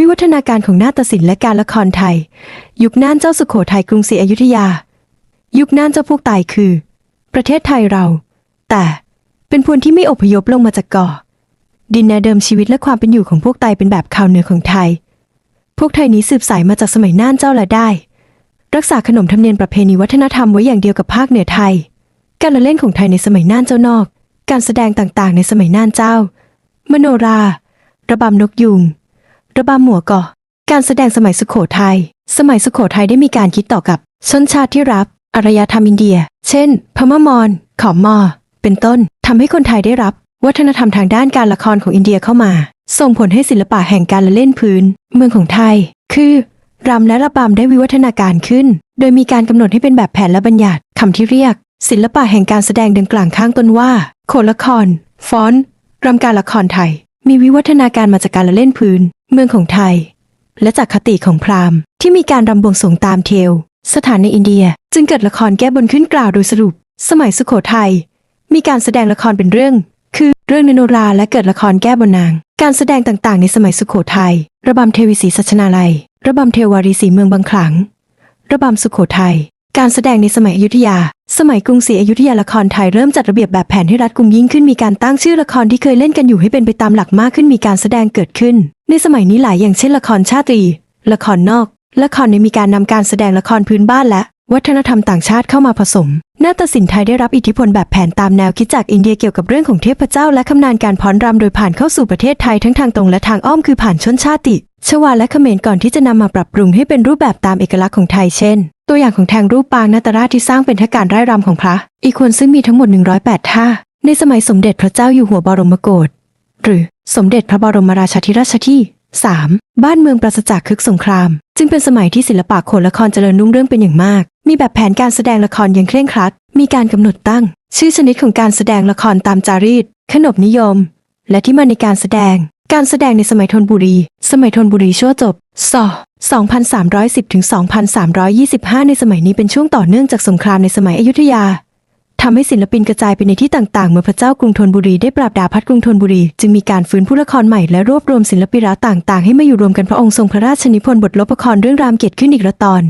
วิวัฒนาการของนาฏศิลป์และการละครไทย ยุคน่านเจ้าสุโขทัยกรุงศรีอยุธยา ยุคน่านเจ้าพวกตายคือ ประเทศไทยเรา แต่เป็นพวนที่ไม่อพยพลงมาจากเกาะดินแดนเดิมชีวิตและความเป็นอยู่ของพวกไตเป็นแบบข่าวเหนือของไทย พวกไทยนี้สืบสายมาจากสมัยน่านเจ้าและได้ รักษาขนมธรรมเนียมประเพณีวัฒนธรรมไว้อย่างเดียวกับภาคเหนือไทย การละเล่นของไทยในสมัยน่านเจ้านอก การแสดงต่างๆ ในสมัยน่านเจ้า มโนรา ระบำนกยุง ระบำหมัวกาะการแสดงสมัยสุขโขทัย สมัยสุขโขทัยได้มีการคิดต่อกับชนชาติที่รับอารยธรรมอินเดีย เช่น พม่ามอญขอมมอ เป็นต้นทำให้คนไทยได้รับ วัฒนธรรมทางด้านการละครของอินเดียเข้ามา ส่งผลให้ศิลปะแห่งการละเล่นพื้น เมืองของไทย คือรำและระบำได้วิวัฒนาการขึ้น โดยมีการกำหนดให้เป็นแบบแผนและบัญญัติคำที่เรียก ศิลปะแห่งการแสดงดังกล่าวข้างต้นว่า โขนละคร ฟ้อน รำการละครไทย มีวิวัฒนาการมาจากการละเล่นพื้น เมืองของไทย และจากคติของพราหมณ์ที่มีการรำบวงสรวงตามเทว สถานในอินเดียจึงเกิดละครแก้บนขึ้นกล่าวโดยสรุป สมัยสุโขทัยมีการแสดงละครเป็นเรื่อง คือเรื่องนโนราและเกิดละครแก้บนนาง การแสดงต่างๆ ในสมัยสุโขทัยระบำเทวีศรีสัชนาลัย ระบำเทวารีศรีเมืองบางขลัง ระบำสุโขทัย การแสดงในสมัยอยุธยา สมัยกรุงศรีอยุธยาละครไทยเริ่มจัดระเบียบแบบแผนให้รัดกุมยิ่งขึ้นมีการตั้งชื่อละครที่เคยเล่นกันอยู่ให้เป็นไปตามหลักมากขึ้นมีการแสดงเกิดขึ้น ในสมัยนี้หลายอย่างเช่นละครชาตรี ละครนอก ละครในมีการนำการแสดงละครพื้นบ้านและ วัฒนธรรมต่างชาติเข้ามาผสม นาฏศิลป์ไทยได้รับอิทธิพลแบบแผนตามแนวคิดจากอินเดียเกี่ยวกับเรื่องของเทพเจ้าและคำนานการพ้อนรำโดยผ่านเข้าสู่ประเทศไทยทั้งทางตรงและทางอ้อมคือผ่านชนชาติ ชวาและเขมรก่อนที่จะนำมาปรับปรุงให้เป็นรูปแบบตามเอกลักษณ์ของไทยเช่น ตัวอย่างของแทงรูปปางนาตราชที่สร้างเป็นท่าการไร่รำของพระ อีกคนซึ่งมีทั้งหมด 108 ท่า ในสมัยสมเด็จพระเจ้าอยู่หัวบรมโกศหรือสมเด็จพระบรมราชาธิราชที่ 3. บ้านเมืองปราศจากคึกสงคราม จึงเป็นสมัยที่ศิลปะโขนละครเจริญรุ่งเรื่องเป็นอย่างมาก มีแบบแผนการแสดงละครอย่างเคร่งครัด มีการกำหนดตั้ง ชื่อชนิดของการแสดงละครตามจารีต ขนบนิยม และที่มาในการแสดง การแสดงในสมัยธนบุรี สมัยธนบุรีชั่วจบศ2310ถึง2325 ในสมัยนี้เป็นช่วงต่อเนื่องจากสงครามในสมัยอยุธยาทำให้ศิลปินกระจายไปในที่ต่างๆ เมื่อพระเจ้ากรุงธนบุรีได้ปราบดาพัดกรุงธนบุรี จึงมีการฟื้นผู้ละครใหม่และรวบรวมศิลปินต่างๆ ให้มาอยู่รวมกันพระองค์ทรงพระราชนิพนธ์บทลบละครเรื่องรามเกียรติขึ้นอีกละตอน